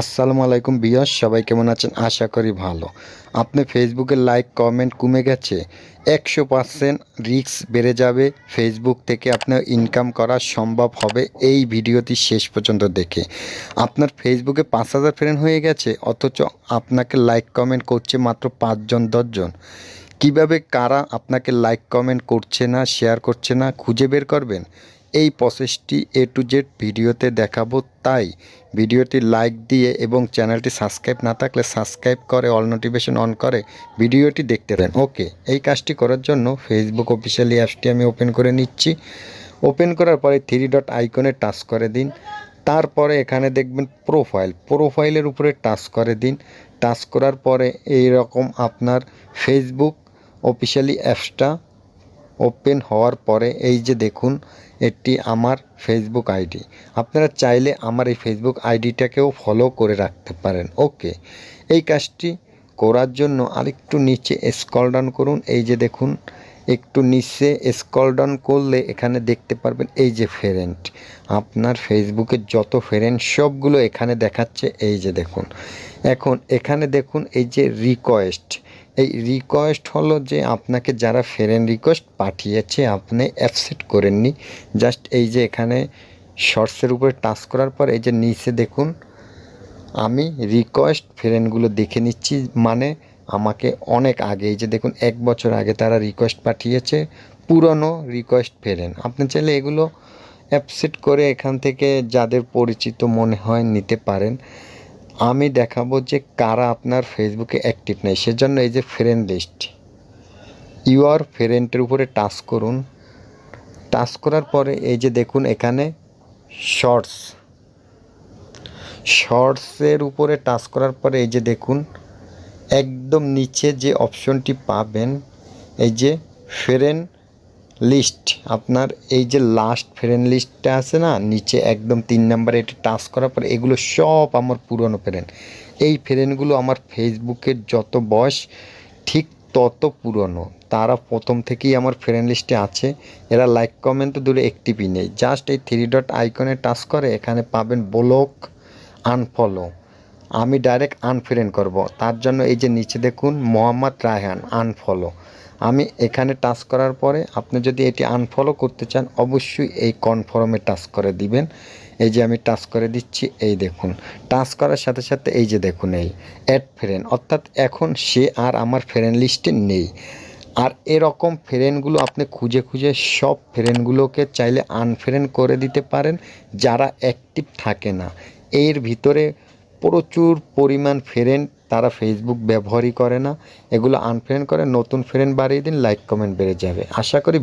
আসসালামু আলাইকুম বিয়স সবাই কেমন আছেন? আশা করি ভালো। আপনি ফেসবুকে লাইক কমেন্ট কমে গেছে। একশো পার্সেন্ট রিস্ক বেড়ে যাবে। ফেসবুক থেকে আপনার ইনকাম করা সম্ভব হবে এই ভিডিওটি শেষ পর্যন্ত দেখে। আপনার ফেসবুকে পাঁচ হাজার ফ্রেন্ড হয়ে গেছে, অথচ আপনাকে লাইক কমেন্ট করছে মাত্র পাঁচজন, দশজন। কীভাবে কারা আপনাকে লাইক কমেন্ট করছে না শেয়ার করছে না, খুঁজে বের করবেন? এই প্রসেসটি এ টু জেড ভিডিওতে দেখাবো, তাই ভিডিওটি লাইক দিয়ে এবং চ্যানেলটি সাবস্ক্রাইব না থাকলে সাবস্ক্রাইব করে, অল নোটিফিকেশন অন করে ভিডিওটি দেখতে পারেন। ওকে, এই কাজটি করার জন্য ফেসবুক অফিসিয়ালি অ্যাপসটি আমি ওপেন করে নিচ্ছি। ওপেন করার পরে থ্রি ডট আইকনে টাচ করে দিন। তারপরে এখানে দেখবেন প্রোফাইল প্রোফাইলের উপরে টাচ করে দিন। টাচ করার পরে এই রকম আপনার ফেসবুক অফিসিয়ালি অ্যাপসটা ওপেন হওয়ার পরে এই যে দেখুন, এটি আমার ফেসবুক আইডি। আপনারা চাইলে আমার এই ফেসবুক আইডিটাকেও ফলো করে রাখতে পারেন। ওকে এই কাজটি করার জন্য আরেকটু নিচে স্কল ডাউন করুন। এই যে দেখুন, একটু নিচে স্কল ডাউন করলে এখানে দেখতে পারবেন এই যে ফ্রেন্ড আপনার ফেসবুকে যত ফ্রেন্ড সবগুলো এখানে দেখাচ্ছে। এই যে দেখুন, এখন এখানে দেখুন এই যে রিকোয়েস্ট এই রিকোয়েস্ট হলো যে আপনাকে যারা ফ্রেন্ড রিকোয়েস্ট পাঠিয়েছে, আপনি অ্যাকসেপ্ট করেননি জাস্ট এই যে এখানে শর্টসের উপরে টাচ করার পর এই যে নিচে দেখুন, আমি রিকোয়েস্ট ফ্রেন্ডগুলো দেখে নিচ্ছি। মানে আমাকে অনেক আগে, এই যে দেখুন, এক বছর আগে তারা রিকোয়েস্ট পাঠিয়েছে, পুরনো রিকোয়েস্ট ফ্রেন্ড আপনি চাইলে এগুলো অ্যাপসেট করে এখান থেকে যাদের পরিচিত মনে হয় নিতে পারেন। আমি দেখাবো যে কারা আপনার ফেসবুকে অ্যাক্টিভ নেই। সেজন্য এই যে ফ্রেন্ড লিস্ট ইউর ফ্রেন্ডের উপরে টাচ করুন। টাচ করার পরে এই যে দেখুন এখানে শর্টস শর্টসের উপরে টাচ করার পরে এই যে দেখুন, একদম নিচে যে অপশনটি পাবেন, এই যে ফ্রেন্ড লিস্ট আপনার এই যে লাস্ট ফ্রেন্ড লিস্টটা আছে না, নিচে একদম তিন নাম্বারে এটা টাচ করার পর এগুলো সব আমার পুরনো ফ্রেন্ড এই ফ্রেন্ডগুলো আমার ফেসবুকের যত বয়স, ঠিক তত পুরনো। তারা প্রথম থেকেই আমার ফ্রেন্ড লিস্টে আছে। এরা লাইক কমেন্ট তো দূরে একটিভই নেই। জাস্ট এই থ্রি ডট আইকনে টাচ করে, এখানে পাবেন ব্লক আনফলো আমি ডাইরেক্ট আনফ্রেন্ড করব। তার জন্য এই যে নিচে দেখুন, মোহাম্মদ রায়হান আনফলো আমি এখানে টাচ করার পরে আপনি যদি এটি আনফলো করতে চান, অবশ্যই এই কনফার্মে টাচ করে দিবেন। এই যে আমি টাচ করে দিচ্ছি, এই দেখুন। টাচ করার সাথে সাথে এই যে দেখুন, এই অ্যাড ফ্রেন্ড অর্থাৎ এখন সে আর আমার ফ্রেন্ড লিস্টে নেই। আর এরকম ফ্রেন্ডগুলো আপনি খুঁজে খুঁজে সব ফ্রেন্ডগুলোকে চাইলে আনফ্রেন্ড করে দিতে পারেন, যারা অ্যাক্টিভ থাকে না। এর ভিতরে প্রচুর পরিমাণ ফ্রেন্ড তারা ফেসবুক ব্যবহারই করে না। এগুলো আনফ্রেন্ড করে, নতুন ফ্রেন্ড বাড়িয়ে দিন লাইক কমেন্ট বেড়ে যাবে। আশা করি